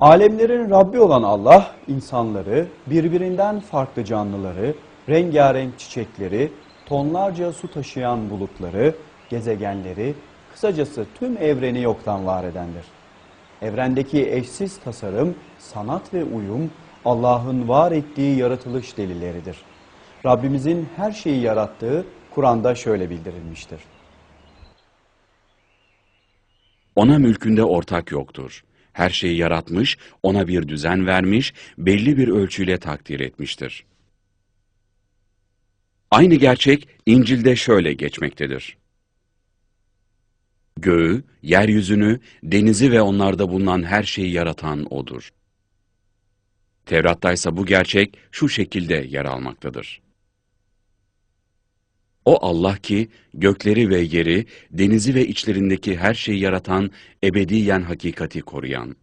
Alemlerin Rabbi olan Allah, insanları, birbirinden farklı canlıları, rengarenk çiçekleri, tonlarca su taşıyan bulutları, gezegenleri, kısacası tüm evreni yoktan var edendir. Evrendeki eşsiz tasarım, sanat ve uyum, Allah'ın var ettiği yaratılış delilleridir. Rabbimizin her şeyi yarattığı Kur'an'da şöyle bildirilmiştir. Ona mülkünde ortak yoktur. Her şeyi yaratmış, ona bir düzen vermiş, belli bir ölçüyle takdir etmiştir. Aynı gerçek İncil'de şöyle geçmektedir. Göğü, yeryüzünü, denizi ve onlarda bulunan her şeyi yaratan O'dur. Tevrat'ta ise bu gerçek şu şekilde yer almaktadır. O Allah ki gökleri ve yeri, denizi ve içlerindeki her şeyi yaratan, ebediyen hakikati koruyan.